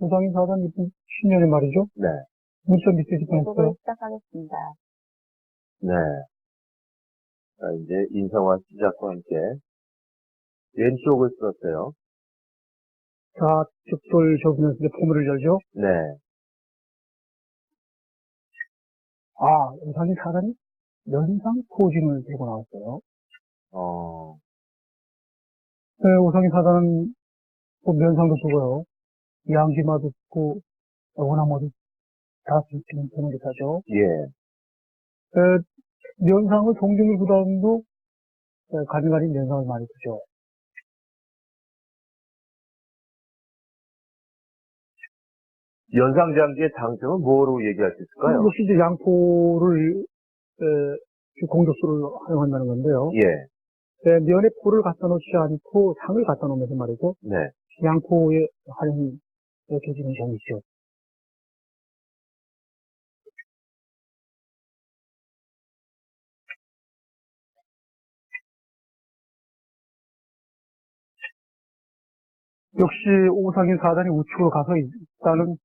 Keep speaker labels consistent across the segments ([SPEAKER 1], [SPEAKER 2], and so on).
[SPEAKER 1] 부상인 사단 10년에 말이죠.
[SPEAKER 2] 네.
[SPEAKER 1] 문자
[SPEAKER 3] 공부를
[SPEAKER 1] 보냈어요.
[SPEAKER 3] 시작하겠습니다.
[SPEAKER 2] 네. 자, 이제 인성화 시작과 함께 왼쪽을 쓸었어요.
[SPEAKER 1] 자, 적돌 적으면서 이제 포문을 열죠.
[SPEAKER 2] 네.
[SPEAKER 1] 아, 우상인 사단이 연상 포진을 들고 나왔어요.
[SPEAKER 2] 어,
[SPEAKER 1] 네, 우상인 사단은 뭐 면상도 쓰고요. 양지마도 쓰고, 원화모도 다 쓰는 그런 기사죠.
[SPEAKER 2] 예.
[SPEAKER 1] 에, 동정일 구단도 에, 가능하니 면상을 많이 쓰죠.
[SPEAKER 2] 연상장기의 장점은 뭐로 얘기할 수 있을까요?
[SPEAKER 1] 역시 이제 양포를 에, 그 공격수를 활용한다는 건데요.
[SPEAKER 2] 예.
[SPEAKER 1] 에, 면에 포를 갖다 놓지 않고 상을 갖다 놓으면서 말이죠.
[SPEAKER 2] 네.
[SPEAKER 1] 양포의 활용이 이렇게지는 점이 있죠. 역시 오상인 사단이 우측으로 가서 일단은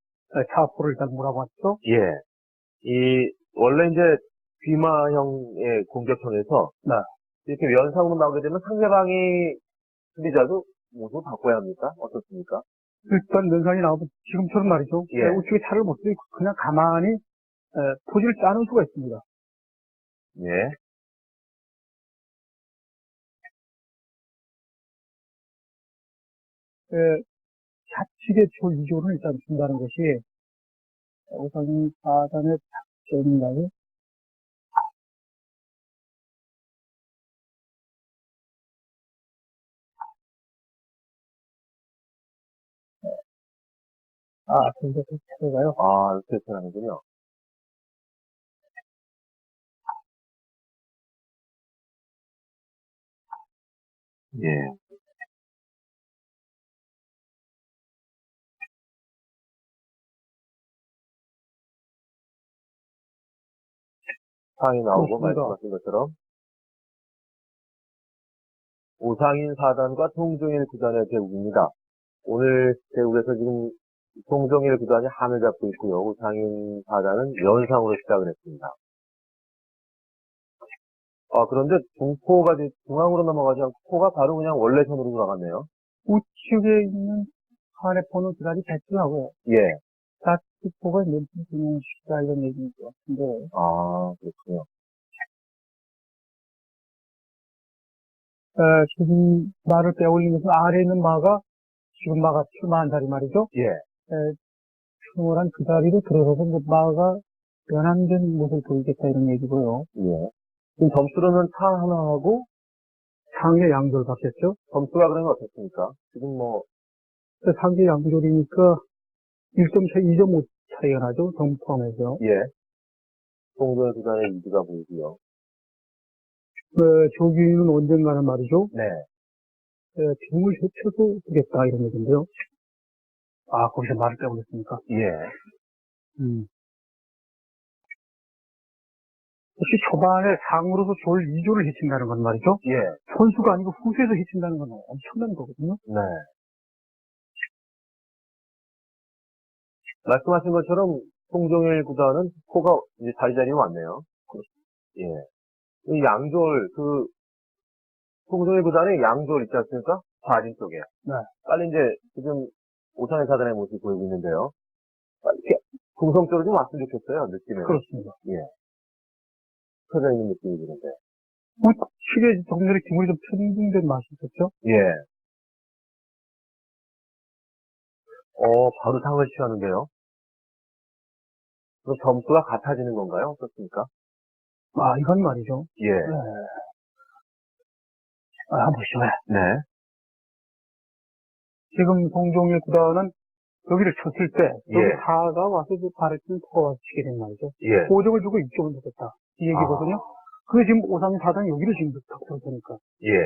[SPEAKER 1] 차포를 일단 몰아봤죠.
[SPEAKER 2] 예. 이, 원래 이제 귀마형의 공격형에서
[SPEAKER 1] 네.
[SPEAKER 2] 이렇게 연상으로 나오게 되면 상대방이 수비자도 모습을 바꿔야 합니까? 어떻습니까?
[SPEAKER 1] 일단 면상이 나오면 지금처럼 말이죠.
[SPEAKER 2] 예.
[SPEAKER 1] 우측에 차를 못 들고 그냥 가만히 에, 포즈를 짜는 수가 있습니다.
[SPEAKER 2] 예.
[SPEAKER 1] 에, 좌측의 조 2조를 일단 준다는 것이 오상인 사단의 작전인가요? 아, 그 차례가요?
[SPEAKER 2] 아, 이렇게 하는군요. 예. 상이 나오고
[SPEAKER 1] 그렇습니다.
[SPEAKER 2] 말씀하신 것처럼 오상인 사단과 통종일 구단의 대국입니다. 오늘 대국에서 지금 통종일 구단이 한을 잡고 있고요. 오상인 사단은 연상으로 시작을 했습니다. 아, 그런데 중포가 중앙으로 넘어가지 않고 포가 바로 그냥 원래 선으로 돌아갔네요.
[SPEAKER 1] 우측에 있는 하네포는 그다지 배치하고요.
[SPEAKER 2] 예.
[SPEAKER 1] 좌측포가 멘트 진행시키다 이런 얘기인 것 같은데,
[SPEAKER 2] 아, 그렇군요.
[SPEAKER 1] 에, 지금 말을 빼올리면서 아래에 있는 마가 지금 마가 출마한 자리 말이죠.
[SPEAKER 2] 예.
[SPEAKER 1] 출몰한 그 자리로 들어서서 그 마가 변환된 모습을 보이겠다 이런 얘기고요.
[SPEAKER 2] 예. 지금 점수로는 차 하나하고
[SPEAKER 1] 상계 양조를 받겠죠.
[SPEAKER 2] 점수가 그러면 어떻습니까? 지금 뭐,
[SPEAKER 1] 그 상계 양조리니까 1점 차, 2.5 차이가 나죠. 점 포함해서.
[SPEAKER 2] 예. 동전 구단의 위기가 보이고요.
[SPEAKER 1] 그 조기는 언젠가는 말이죠.
[SPEAKER 2] 네.
[SPEAKER 1] 에, 등을 헤쳐서 주겠다 이런 얘기인데요. 아, 거기서 말을 빼올렸습니까?
[SPEAKER 2] 예.
[SPEAKER 1] 음. 혹시 초반에 상으로서 졸 2조를 해친다는 건 말이죠.
[SPEAKER 2] 예.
[SPEAKER 1] 선수가 아니고 후수에서 해친다는 건 엄청난 거거든요.
[SPEAKER 2] 네. 말씀하신 것처럼 송종일 구단은 포가 이제 자리 자리에 왔네요. 예. 이 양졸, 그, 송종일 구단의 양졸 있지 않습니까? 좌진 쪽에.
[SPEAKER 1] 네.
[SPEAKER 2] 빨리 이제 지금 오산의 사단의 모습이 보이고 있는데요. 이렇게 궁성적으로 좀 왔으면 좋겠어요, 느낌에.
[SPEAKER 1] 그렇습니다.
[SPEAKER 2] 펴져 있는 느낌이 드는데.
[SPEAKER 1] 우측에 조금 전에 기분이 좀 편중된 맛이 있었죠.
[SPEAKER 2] 예. 어, 바로 상을 취하는데요. 그럼 점수가 같아지는 건가요? 어떻습니까?
[SPEAKER 1] 아, 이건 말이죠.
[SPEAKER 2] 예.
[SPEAKER 1] 네. 아, 한번 보시죠.
[SPEAKER 2] 네.
[SPEAKER 1] 지금 송종일 구단은 여기를 쳤을 때, 여기
[SPEAKER 2] 예.
[SPEAKER 1] 사가 와서 그 포가 와서 치게 된 말이죠.
[SPEAKER 2] 예.
[SPEAKER 1] 고정을 주고 이쪽은 되겠다. 이 얘기거든요.
[SPEAKER 2] 아.
[SPEAKER 1] 그게 지금 오상인 사단이 여기를 지금 탁 들어오니까.
[SPEAKER 2] 예.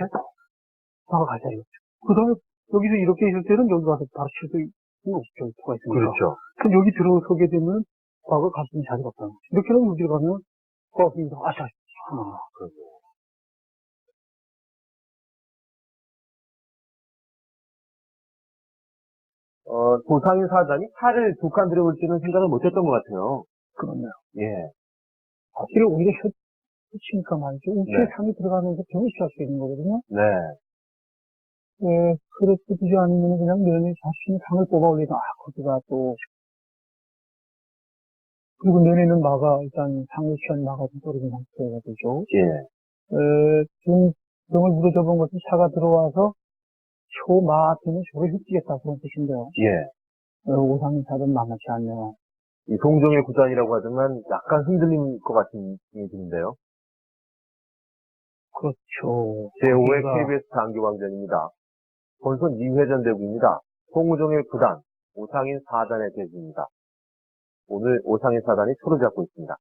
[SPEAKER 1] 사가 가자 이거죠. 그 다음에 여기서 이렇게 있을 때는 여기 와서 바로 칠수 없죠. 포가 있으니까.
[SPEAKER 2] 그렇죠.
[SPEAKER 1] 그럼 여기 들어서게 되면 과거 있는 자리가 없다는 거죠. 이렇게 하면 여기를 가면 고맙습니다. 아샤. 아,
[SPEAKER 2] 그러죠. 어, 도상인 사단이 차를 두칸 들여올지는 생각을 못했던 것 같아요.
[SPEAKER 1] 그렇네요.
[SPEAKER 2] 예,
[SPEAKER 1] 사실 오히려 혀, 치니까 말이죠. 우측에
[SPEAKER 2] 네.
[SPEAKER 1] 상이 들어가면서 병을 취할 수 있는 거거든요.
[SPEAKER 2] 네,
[SPEAKER 1] 예, 그렇듯이 아니면 그냥 면에 자신이 상을 뽑아 올리다, 아, 거기가 또, 그리고 면에 있는 마가 일단 상을 취한 마가 좀 떨어진 상태가 되죠.
[SPEAKER 2] 예,
[SPEAKER 1] 에, 지금 병을 물어줘 본 것은 차가 들어와서 초 마한테는 저를 흡지겠다 그런 뜻인데요.
[SPEAKER 2] 예.
[SPEAKER 1] 어, 오상인 사든 만만치 않네요.
[SPEAKER 2] 이 동종의 구단이라고 하지만 약간 흔들린 것 같은 느낌이 드는데요.
[SPEAKER 1] 그렇죠.
[SPEAKER 2] 제5회
[SPEAKER 1] 거기가-
[SPEAKER 2] KBS 장기왕전입니다. 본선 2회전 대구입니다. 송우종의 구단, 오상인 4단의 대구입니다. 오늘 오상인 4단이 초를 잡고 있습니다.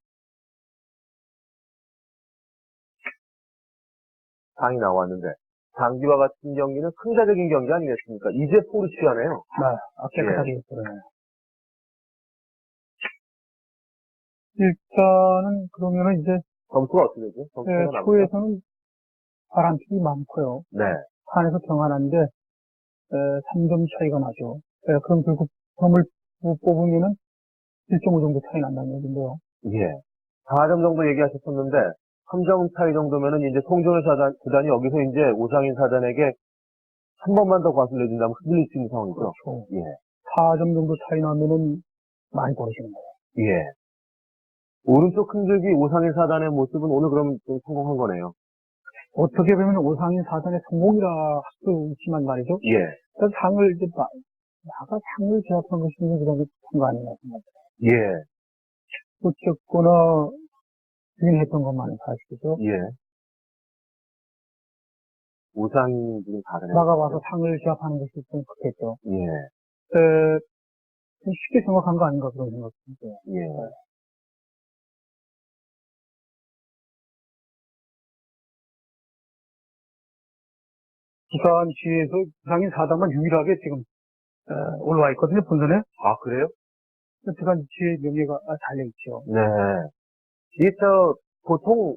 [SPEAKER 2] 상이 나왔는데 장기와 같은 경기는 흥자적인 경기 아니겠습니까? 이제 포를 취하네요.
[SPEAKER 1] 네, 아, 깨끗하게 했어요. 일단은 그러면은 이제
[SPEAKER 2] 점수가 어떻게 되죠? 점수가
[SPEAKER 1] 예,
[SPEAKER 2] 나옵니다.
[SPEAKER 1] 초에서는 바람픽이 많고요.
[SPEAKER 2] 네.
[SPEAKER 1] 한에서 에, 3점 차이가 나죠. 예, 그럼 결국 점을 뽑- 뽑으면은 1.5 정도 차이 난다는 얘기인데요.
[SPEAKER 2] 예. 4점 정도 얘기하셨었는데 3점 차이 정도면은 이제 송종의 사단, 구단이 여기서 이제 오상인 사단에게 한 번만 더 과수를 내준다면 흔들릴 수 있는 상황이죠.
[SPEAKER 1] 그렇죠.
[SPEAKER 2] 예.
[SPEAKER 1] 4점 정도 차이 나면은 많이 벌어지는 거예요.
[SPEAKER 2] 예. 오른쪽 흔들기 오상인 사단의 모습은 오늘 그럼 좀 성공한 거네요.
[SPEAKER 1] 어떻게 보면 오상인 사단의 성공이라 할 수 있지만 말이죠.
[SPEAKER 2] 예.
[SPEAKER 1] 일단 상을 이제 마, 나가 상을 제압한 것이 그런 게큰거 아닌가 생각합니다.
[SPEAKER 2] 예.
[SPEAKER 1] 어쨌거나 부인했던 것만은 사실이죠.
[SPEAKER 2] 예. 오상인 지금 사단에.
[SPEAKER 1] 나가와서 상을 제압하는 것이 좀 크겠죠.
[SPEAKER 2] 예.
[SPEAKER 1] 에, 좀 쉽게 생각한 거 아닌가 그런 생각이 듭니다.
[SPEAKER 2] 예.
[SPEAKER 1] 부산 지에서 부상인 사단만 유일하게 지금 에, 올라와 있거든요, 본선에.
[SPEAKER 2] 아, 그래요?
[SPEAKER 1] 부산 지의 명예가 달려있죠.
[SPEAKER 2] 네. 이게 저, 보통,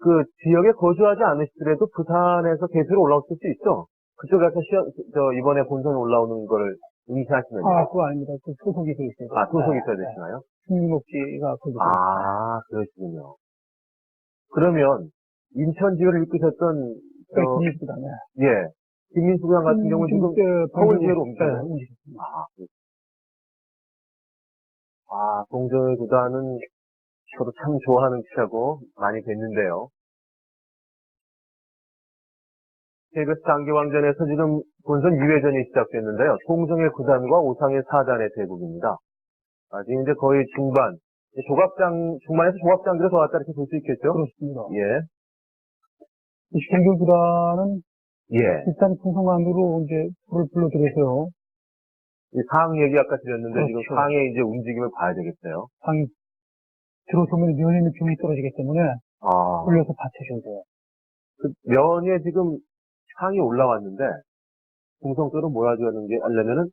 [SPEAKER 2] 그, 지역에 거주하지 않으시더라도 부산에서 개수로 올라오실 수 있죠? 그쪽에 가서 시험, 저, 이번에 본선에 올라오는 거를 응시하시면요.
[SPEAKER 1] 아, 그거 아닙니다. 그 소속이 돼 있어요.
[SPEAKER 2] 아, 소속이 있어야
[SPEAKER 1] 네,
[SPEAKER 2] 되시나요?
[SPEAKER 1] 승리목지가 거기 아.
[SPEAKER 2] 아, 그러시군요. 그러면, 인천지회를 이끄셨던, 저,
[SPEAKER 1] 김일수단에.
[SPEAKER 2] 예. 김민수 구장 같은 경우는 지금, 옮겼나요?
[SPEAKER 1] 네, 옮기셨습니다.
[SPEAKER 2] 아, 아, 동조의 구단은 저도 참 좋아하는 기차고 많이 뵀는데요. KBS 장기왕전에서 지금 본선 2회전이 시작됐는데요. 송정의 구단과 오상의 4단의 대국입니다. 아, 지금 이제 거의 중반, 이제 조각장, 중반에서 조각장들에 더 왔다 이렇게 볼 수 있겠죠?
[SPEAKER 1] 그렇습니다.
[SPEAKER 2] 예,
[SPEAKER 1] 시행교 구단은
[SPEAKER 2] 예.
[SPEAKER 1] 일단 풍성안으로 이제 불을 불러들여서요.
[SPEAKER 2] 이 상황 얘기 아까 드렸는데 지금
[SPEAKER 1] 그렇죠.
[SPEAKER 2] 상의 이제 움직임을 봐야 되겠어요.
[SPEAKER 1] 상이 들어서면 면에 병이 떨어지기 때문에
[SPEAKER 2] 아,
[SPEAKER 1] 불려서 받쳐줘야 돼요.
[SPEAKER 2] 그 면에 지금 상이 올라왔는데 공성뼈를 몰아주는 게 하려면은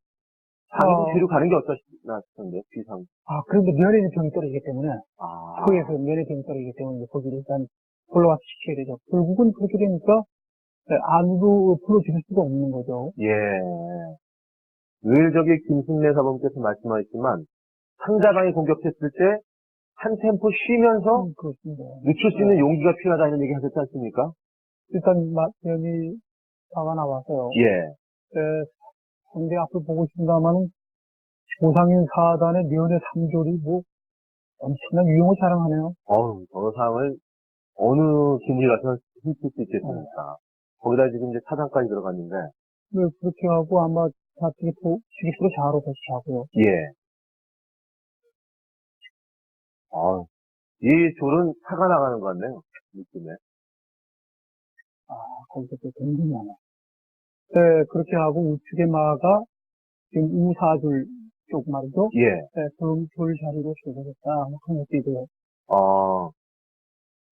[SPEAKER 2] 상이 좀
[SPEAKER 1] 어.
[SPEAKER 2] 뒤로 가는 게 어떠시나 싶은데 뒤상.
[SPEAKER 1] 아, 그런데 면에 있는 병이 떨어지기 때문에
[SPEAKER 2] 아,
[SPEAKER 1] 코에서 면에 병이 떨어지기 때문에 거기를 일단 올라와서 시켜야 되죠. 결국은 그렇게 되니까 네, 안으로 불러줄 수가 없는 거죠.
[SPEAKER 2] 예. 늘 저기 김승래 사범께서 말씀하셨지만 상대방이 공격했을 때 한 템포 쉬면서
[SPEAKER 1] 음, 그렇습니다.
[SPEAKER 2] 늦출 수 있는 용기가 필요하다는 얘기 하셨지 않습니까?
[SPEAKER 1] 일단 마- 면이 화가 나와서요.
[SPEAKER 2] 예.
[SPEAKER 1] 에, 상대 앞을 보고 있습니다만은 조상인 사단의 면의 삼졸이 뭐 엄청난 위용을 자랑하네요.
[SPEAKER 2] 어우, 저 상을 어느 기물이 가서 훔칠 수 있겠습니까? 거기다 지금 이제 차단까지 들어갔는데,
[SPEAKER 1] 네, 그렇게 하고 아마 또12% 좌로 다시 자고요.
[SPEAKER 2] 예. 아, 이 졸은 차가 나가는 것 같네요. 느낌에.
[SPEAKER 1] 아, 거기서 또 굉장히 많아. 네, 그렇게 하고 우측에 마가 지금 우사줄 쪽 말이죠.
[SPEAKER 2] 예.
[SPEAKER 1] 네, 돌, 돌 자리로 조절했다. 뭐 그런 것도 있고요.
[SPEAKER 2] 어,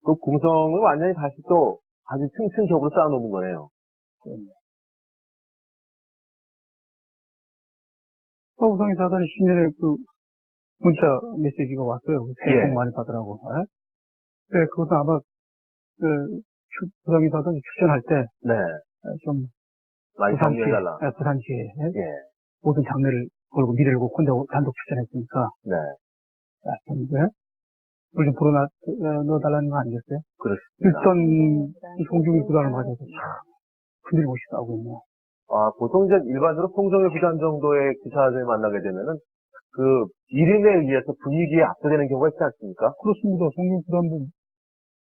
[SPEAKER 2] 그 공성을 완전히 다시 또 아주 층층적으로 쌓아놓는 거네요.
[SPEAKER 1] 서우성의 사단이 신년에 그 문자 메시지가 왔어요. 새해
[SPEAKER 2] 예.
[SPEAKER 1] 복 많이 받으라고. 네, 네 그것도 아마 그 부상의 사단이 추천할 때
[SPEAKER 2] 네.
[SPEAKER 1] 좀
[SPEAKER 2] 많이
[SPEAKER 1] 부산시. 네, 부산시에 네,
[SPEAKER 2] 예.
[SPEAKER 1] 모든 장르를 걸고 미래를 걸고 혼자 단독 출전했으니까
[SPEAKER 2] 네.
[SPEAKER 1] 아, 참, 네? 물좀 불어넣, 어, 넣어달라는 거 아니겠어요?
[SPEAKER 2] 그렇습니다.
[SPEAKER 1] 이 송중기 구단을 가져서 참 흔들고 싶다고 있네요.
[SPEAKER 2] 아, 보통 이제 일반적으로 송정일 구단 정도의 기사들 만나게 되면은 그 이름에 의해서 분위기에 압도되는 경우가 있지 않습니까?
[SPEAKER 1] 그렇습니다. 송중기 구단도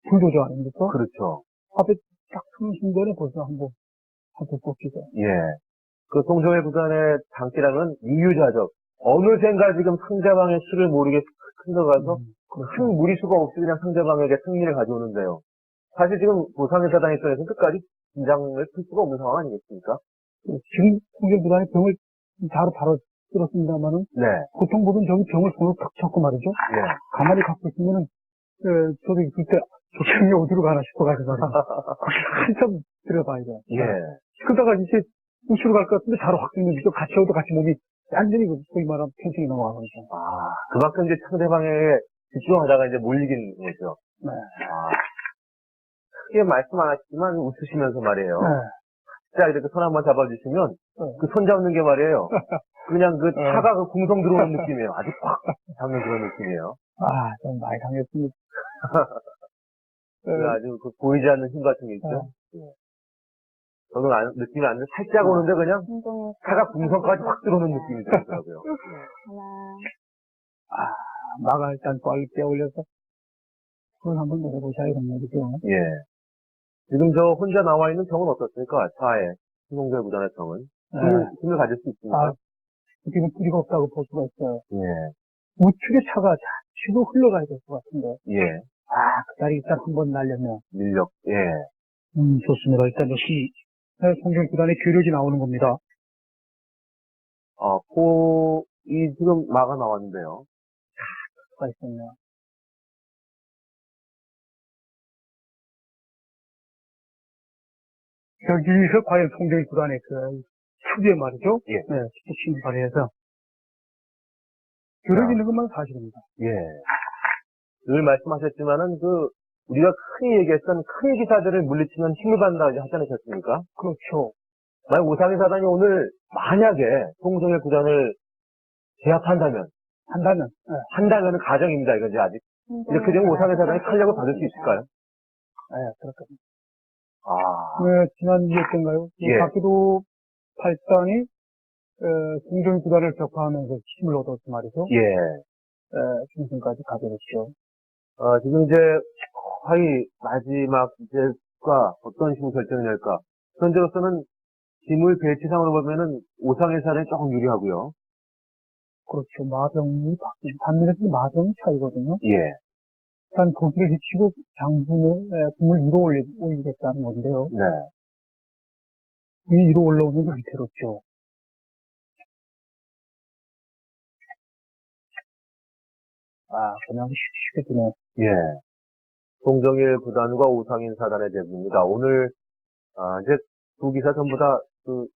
[SPEAKER 1] 불도저 아닙니까?
[SPEAKER 2] 그렇죠.
[SPEAKER 1] 앞에 딱 서는 순간에 벌써 한번 한번 꺾이죠.
[SPEAKER 2] 예. 그 송정일 구단의 장기랑은 이유자적. 어느샌가 지금 상대방의 수를 모르게 흔들어가서
[SPEAKER 1] 음,
[SPEAKER 2] 큰 무리수가 없이 그냥 상대방에게 승리를 가져오는데요. 사실 지금 보상의 사단 입장에서는 끝까지 긴장을 풀 수가 없는 상황 아니겠습니까?
[SPEAKER 1] 지금 송중기 구단이 병을 바로 바로 들었습니다만은
[SPEAKER 2] 네.
[SPEAKER 1] 보통 보면 저기 병을 손으로 탁 잡고 말이죠.
[SPEAKER 2] 예.
[SPEAKER 1] 가만히 갖고 있으면은, 에, 저도 그때, 저 병이 어디로 가나 싶어가지고, 한참 들여봐야 돼요.
[SPEAKER 2] 예.
[SPEAKER 1] 그러다가 이제 우측으로 갈 것 같은데 바로 확정되죠. 같이 오도 같이 몸이 완전히 그 소위 말하면 텐션이 넘어가거든요.
[SPEAKER 2] 아, 그만큼 이제 상대방에게 집중하다가 이제 몰리긴 거죠.
[SPEAKER 1] 네.
[SPEAKER 2] 아, 크게 말씀 안 하시지만 웃으시면서 말이에요.
[SPEAKER 1] 네.
[SPEAKER 2] 자, 이렇게 손 한번 잡아주시면
[SPEAKER 1] 네.
[SPEAKER 2] 그 손 잡는 게 말이에요. 그냥 그
[SPEAKER 1] 네.
[SPEAKER 2] 차가 그 궁성 들어오는 느낌이에요. 아주 꽉 잡는 그런 느낌이에요.
[SPEAKER 1] 아, 좀 많이 당했습니다.
[SPEAKER 2] 그 아주 그 보이지 않는 힘 같은 게 있죠. 예. 저는 안, 느낌이 안 돼. 살짝 오는데 그냥 차가 궁성까지 확 들어오는 느낌이 들더라고요.
[SPEAKER 3] 하나,
[SPEAKER 1] 마가 일단 빨리 떼올려서, 그걸 한번 내려보셔야겠네요, 그죠?
[SPEAKER 2] 예. 지금 저 혼자 나와 있는 병은 어떻습니까? 차에. 신동재 구단의 병은.
[SPEAKER 1] 네.
[SPEAKER 2] 힘을, 힘을 가질 수 있습니까?
[SPEAKER 1] 아, 지금 뿌리가 없다고 볼 수가 있어요.
[SPEAKER 2] 예.
[SPEAKER 1] 우측의 차가 치고 흘러가야 될 것 같은데.
[SPEAKER 2] 예.
[SPEAKER 1] 아, 그 다리 일단 한 번 날려면.
[SPEAKER 2] 밀력. 예.
[SPEAKER 1] 음, 좋습니다. 일단 역시, 송정 구단의 괴력이 나오는 겁니다.
[SPEAKER 2] 어, 포, 이 지금 마가 나왔는데요.
[SPEAKER 1] 수가 있었네요. 여기서 과연 송정 구단의 그, 특유의 말이죠?
[SPEAKER 2] 예.
[SPEAKER 1] 네, 스포츠 발휘해서. 있는 것만 사실입니다.
[SPEAKER 2] 예. 늘 말씀하셨지만은 그, 우리가 흔히 얘기했던 큰 기사들을 물리치면 힘을 받는다 하지 않으셨습니까?
[SPEAKER 1] 그렇죠.
[SPEAKER 2] 만약 오상희 사단이 오늘 만약에 송정일 구단을 제압한다면,
[SPEAKER 1] 한다면, 네,
[SPEAKER 2] 한다면은 가정입니다. 이건 이제 아직. 이렇게 되면 오상희 사단이 탄력을 받을 수 있을까요?
[SPEAKER 1] 네, 그렇거든요.
[SPEAKER 2] 아.
[SPEAKER 1] 네, 지난 2회때인가요?
[SPEAKER 2] 예.
[SPEAKER 1] 박기도 8단이, 송정 구단을 격파하면서 힘을 얻었단 말이죠.
[SPEAKER 2] 예.
[SPEAKER 1] 에, 중승까지 가져갔죠.
[SPEAKER 2] 어, 지금 이제 거의 마지막 이제가 어떤 식으로 결정을 낼까. 현재로서는 기물 배치상으로 보면은 오상의 사단이 조금 유리하고요.
[SPEAKER 1] 그렇죠. 마병이 바뀐, 반면에서 마병 차이거든요.
[SPEAKER 2] 예.
[SPEAKER 1] 일단 거기를 해치고 장군의 꿈을 위로 올리, 올리겠다는 건데요.
[SPEAKER 2] 네.
[SPEAKER 1] 이 위로 올라오는 게 위태롭죠. 아, 그냥 쉽게 되네.
[SPEAKER 2] 예. 송정일 구단과 오상인 사단의 대부입니다. 오늘, 아, 이제 두 기사 전부 다 그,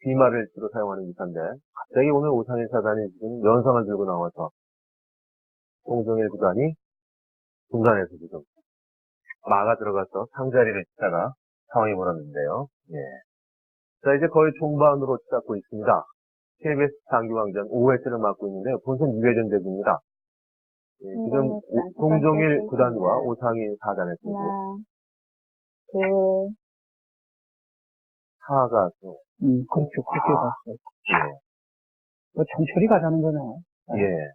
[SPEAKER 2] 비말을 주로 사용하는 기사인데, 갑자기 오늘 오상인 사단이 지금 연상을 들고 나와서, 송정일 구단이 중간에서 지금, 마가 들어가서 상자리를 치다가 상황이 벌어졌는데요. 예. 자, 이제 거의 종반으로 치닫고 있습니다. KBS 장기왕전 5회째를 맡고 있는데요. 본선 2회전 대구입니다. 예, 지금 오- 송정일 구단과 오상인 사단의 승부
[SPEAKER 3] 하나, 둘,
[SPEAKER 2] 사가 또,
[SPEAKER 1] 음, 그렇죠. 그렇게
[SPEAKER 2] 아.
[SPEAKER 1] 갔어요. 뭐 천천히 가자는 거네요.
[SPEAKER 2] 예. 예.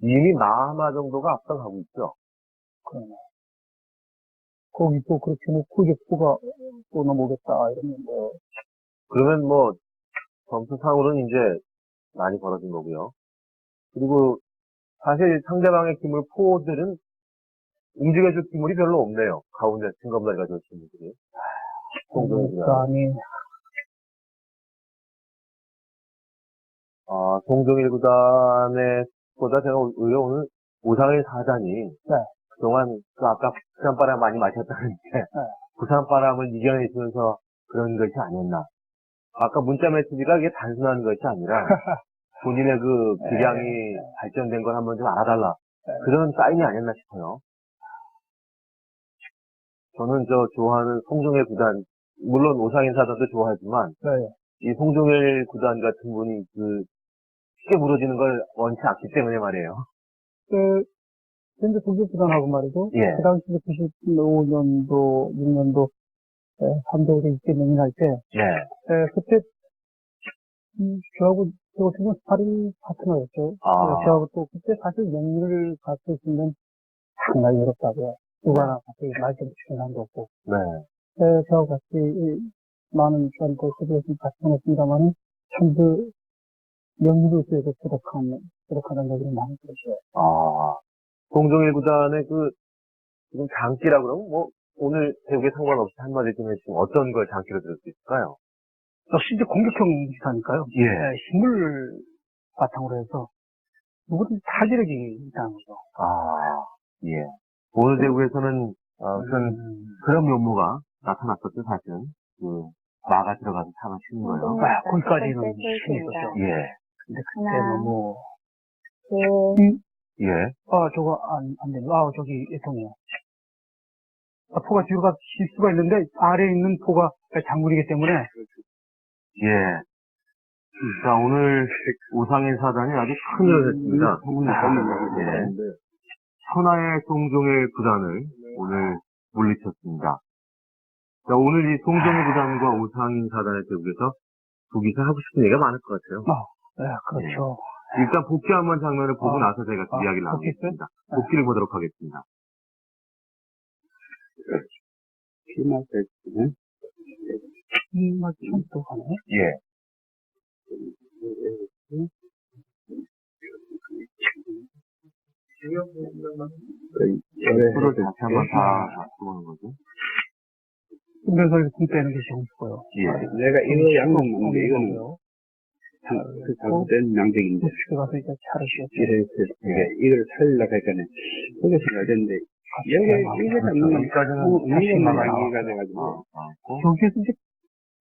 [SPEAKER 2] 이미 마하마 정도가 앞서가고 있죠.
[SPEAKER 1] 그러네. 거기 또 그렇게 놓고 격수가 또 넘어오겠다, 이러면 뭐,
[SPEAKER 2] 그러면 뭐, 점수상으로는 이제 많이 벌어진 거고요. 그리고 사실 상대방의 기물 포들은 움직여줄 기물이 별로 없네요. 가운데 증검다리 가져올 구단.
[SPEAKER 1] 구단이,
[SPEAKER 2] 아, 송정일 구단의 보다 제가 오히려 오늘 오상일 사단이
[SPEAKER 1] 네.
[SPEAKER 2] 그동안 그 아까 부산 바람 많이 마셨다는데
[SPEAKER 1] 네.
[SPEAKER 2] 부산 바람을 이겨내시면서 그런 것이 아니었나. 아까 문자 메시지가 이게 단순한 것이 아니라 본인의 그 기량이 발전된 걸 한번 좀 알아달라.
[SPEAKER 1] 네.
[SPEAKER 2] 그런 사인이 아니었나 싶어요. 저는 저 좋아하는 송종일 구단, 물론 오상인 사단도 좋아하지만,
[SPEAKER 1] 네.
[SPEAKER 2] 이 송종일 구단 같은 분이 그, 쉽게 무너지는 걸 원치 않기 때문에 말이에요.
[SPEAKER 1] 그, 현재 동계부단하고 말이죠.
[SPEAKER 2] 예.
[SPEAKER 1] 그 당시 95년도, 6년도, 3대회에 있게 명인할 때,
[SPEAKER 2] 네.
[SPEAKER 1] 에, 그때, 음, 저하고, 저 같은 건 스파링 파트너였죠.
[SPEAKER 2] 아.
[SPEAKER 1] 네, 저하고 또, 그때 사실 명리를 갖고 있으면 상당히 어렵다고요. 누가나 같이 말씀 주시는 사람도 없고.
[SPEAKER 2] 네.
[SPEAKER 1] 에, 저하고 같이 이 많은 시간 그 소비에서 같이 보냈습니다만은, 참 그, 명리로서의 그 부족한, 부족한 점들이 많이 들었어요.
[SPEAKER 2] 아, 송종일 구단의 그, 지금 장기라 그러면 뭐, 오늘 대국에 상관없이 한마디 좀 해주시면 어떤 걸 장기로 들을 수 있을까요?
[SPEAKER 1] 역시 이제 공격형 기사니까요.
[SPEAKER 2] 예.
[SPEAKER 1] 에, 힘을 바탕으로 해서, 누구든 타지력이 있다는 거죠.
[SPEAKER 2] 아, 예. 오늘 대구에서는, 어, 우선
[SPEAKER 1] 음,
[SPEAKER 2] 그런 면모가 나타났었죠, 사실은. 그, 마가 들어가서 차가 쉬는 거예요.
[SPEAKER 1] 아, 거기까지는
[SPEAKER 3] 첫 번째
[SPEAKER 1] 힘이
[SPEAKER 3] 포인트입니다.
[SPEAKER 1] 있었죠.
[SPEAKER 2] 예,
[SPEAKER 1] 근데
[SPEAKER 3] 하나.
[SPEAKER 1] 그때는 뭐,
[SPEAKER 3] 둘,
[SPEAKER 2] 예.
[SPEAKER 1] 아, 저거 안, 안 되네. 아, 저기, 예통이요. 아, 포가 뒤로 가실 수가 있는데, 아래에 있는 포가 장물이기 때문에,
[SPEAKER 2] 예. 자, 오늘 오상인 사단이 아주 큰 일을 했습니다. 예. 천하의 송종일 구단을 오늘 물리쳤습니다. 자, 오늘 이 송종일 구단과 오상인 사단의 대국에서 보기서 하고 싶은 얘기가 많을 것 같아요.
[SPEAKER 1] 네, 그렇죠.
[SPEAKER 2] 일단 복귀 한번 장면을 보고
[SPEAKER 1] 아,
[SPEAKER 2] 나서 제가 또
[SPEAKER 1] 아,
[SPEAKER 2] 이야기를
[SPEAKER 1] 있어요?
[SPEAKER 2] 나누겠습니다. 복귀를 보도록 하겠습니다.
[SPEAKER 1] 이맛 처음 또 가네.
[SPEAKER 2] 예. 프로 다시 한번 다 맞춰보는 거죠.
[SPEAKER 1] 그래서 이렇게 공 빼는 게 지금 싶어요.
[SPEAKER 2] 예.
[SPEAKER 4] 내가 이거 양복 먹는데 이거는 그 잘못된 양복인데
[SPEAKER 1] 우측에 가서 이제 차를 씌웠죠.
[SPEAKER 4] 이래서 이게 이걸 살리려고 하니까 여기서 해야 되는데 여기 이게 잡는 이게
[SPEAKER 2] 막아요.
[SPEAKER 4] 양기가 돼가지고
[SPEAKER 2] 아, 고
[SPEAKER 1] 여기에서 이제,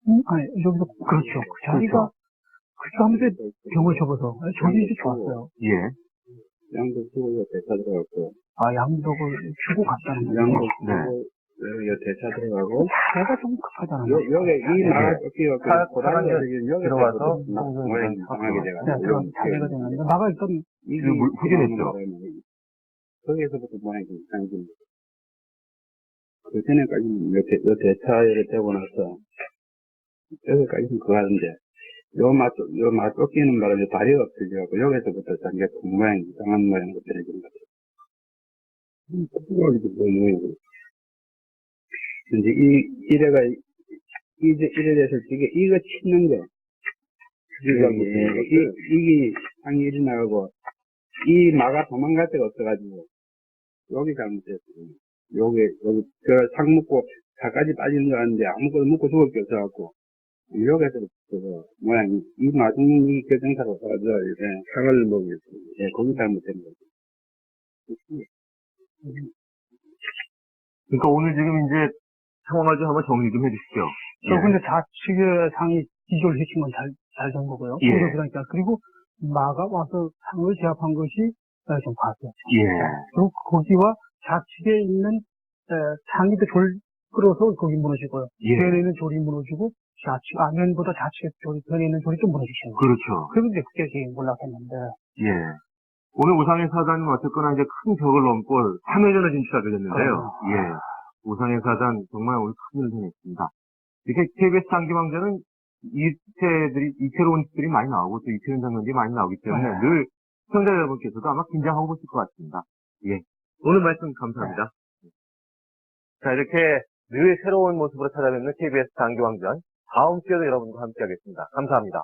[SPEAKER 1] 음, 아니, 여기서, 그렇죠. 그 자리가, 그렇게 하면서 병을 접어서, 저기 이제 좋았어요.
[SPEAKER 2] 예.
[SPEAKER 4] 양복 쓰고 이거 대차 들어가고
[SPEAKER 1] 아, 양덕을 주고 갔다는 거죠.
[SPEAKER 4] 양복
[SPEAKER 2] 네.
[SPEAKER 4] 이거 대차 들어가고
[SPEAKER 1] 제가 좀 급하잖아요.
[SPEAKER 4] 요, 요게 이 마가 꺾이고
[SPEAKER 2] 사-
[SPEAKER 4] 고라니
[SPEAKER 2] 사람이
[SPEAKER 4] 여기
[SPEAKER 2] 들어와서
[SPEAKER 4] 모양이 이상하게
[SPEAKER 1] 네,
[SPEAKER 4] 돼가지고
[SPEAKER 1] 그런 자리가 되는데, 나가 있던,
[SPEAKER 4] 이게
[SPEAKER 2] 그 물- 후진했죠?
[SPEAKER 4] 거기에서부터 모양이 좀 거죠. 그 전에까지는 요, 대, 요 대차를 떼고 나서, 여기까지는 그거 하는데, 요 맛, 요맛 꺾이는 바람에 다리가 없어져갖고, 여기서부터 그 모양이 이상한 모양으로 변해진 거죠. 음, 그거 이제 뭐 모양이고. 이제 이, 이래가, 이제, 이래 돼서 이게, 이거 치는 거. 이거, 이, 이게 상이 일어나고, 이 마가 도망갈 데가 없어가지고, 여기 잘못했어요. 여기, 여기, 그상 묶고, 살까지 빠지는 줄 알았는데, 아무것도 묶고 죽을 게 없어갖고, 여기서, 그, 모양이, 이 마중, 이 교정사가 와가지고, 이제, 상을 먹였어요. 예, 거기 잘못된 거죠.
[SPEAKER 2] 그러니까 오늘 지금 이제 상황을 좀 한번 정리 좀 해주시죠.
[SPEAKER 1] 저
[SPEAKER 2] 예.
[SPEAKER 1] 근데 좌측의 상이 기절 해친 건 잘, 잘 된 거고요.
[SPEAKER 2] 예.
[SPEAKER 1] 그러니까, 그리고 마가 와서 상을 제압한 것이 어, 좀 봤어요.
[SPEAKER 2] 예.
[SPEAKER 1] 그리고 거기와 좌측에 있는 에, 상이 돌 끌어서 거기 무너지고요.
[SPEAKER 2] 예.
[SPEAKER 1] 변에 있는 조리 무너지고 좌측 안면보다 좌측에 조리 변에 있는 조리 좀 무너지시는 거예요.
[SPEAKER 2] 그렇죠.
[SPEAKER 1] 그리고 이제 그게 제일 몰락했는데
[SPEAKER 2] 예. 오늘 오상의 사단은 어쨌거나 이제 큰 벽을 넘고 3회전을 진출하게 됐는데요.
[SPEAKER 1] 아.
[SPEAKER 2] 예. 오상의 사단 정말 오늘 큰 일을 해냈습니다. 이렇게 KBS 장기왕자는 이태들이, 이태로운 들이 많이 나오고 또 이태로운 장면들이 많이 나오기 때문에
[SPEAKER 1] 네.
[SPEAKER 2] 늘 시청자 여러분께서도 아마 긴장하고 보실 것 같습니다. 예. 오늘 말씀 감사합니다. 자, 이렇게 늘 새로운 모습으로 찾아뵙는 KBS 장기왕전 다음 주에도 여러분과 함께 하겠습니다. 감사합니다.